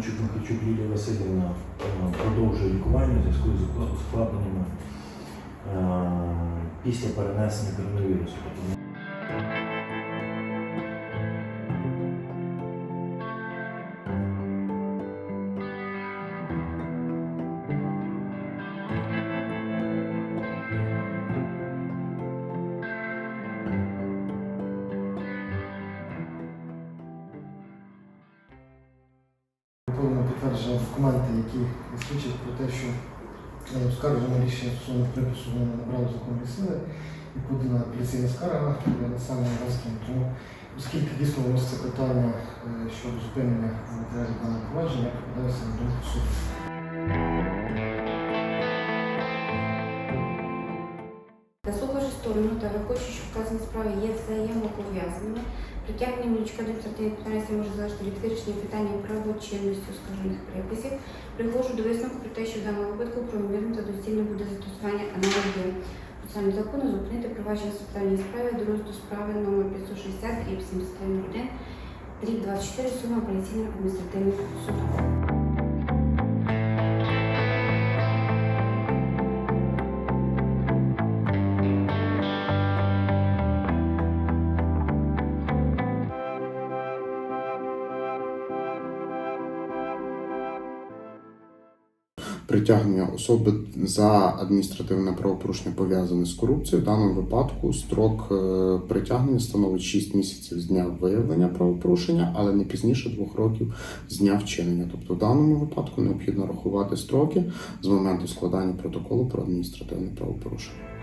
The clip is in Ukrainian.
Мельничук Лілія Васильівна е, продовжує лікування у зв'язку з ускладненнями е, після перенесення коронавірусу. Тобто в коменти, які свідчать про те, що оскаржено оскаржене рішення стосовно припису воно набрали законної сили і подана апеляційна скарга на саме власне. Тому, оскільки дійсно виноситься питання е, щодо зупинення матеріалів даного провадження, я покладаюся на думку суду. Заслухавши сторону та враховуючи, що вказані справи є взаємопов'язаними, притягнення Мілючка до адміністративної відповідальності може залежати від вирішення питання правочинності оскаржених приписів. Приходжу до висновку про те, що в даному випадку правомірно та доцільно буде застосування аналогії процесуального закону зупинити провадження соціальної справи до розгляду справи номер 560 дріб 71 дріб 24 сума апеляційного адміністративного суду. Притягнення особи за адміністративне правопорушення пов'язане з корупцією. В даному випадку строк е, притягнення становить 6 місяців з дня виявлення правопорушення, але не пізніше двох років з дня вчинення. Тобто в даному випадку необхідно рахувати строки з моменту складання протоколу про адміністративне правопорушення.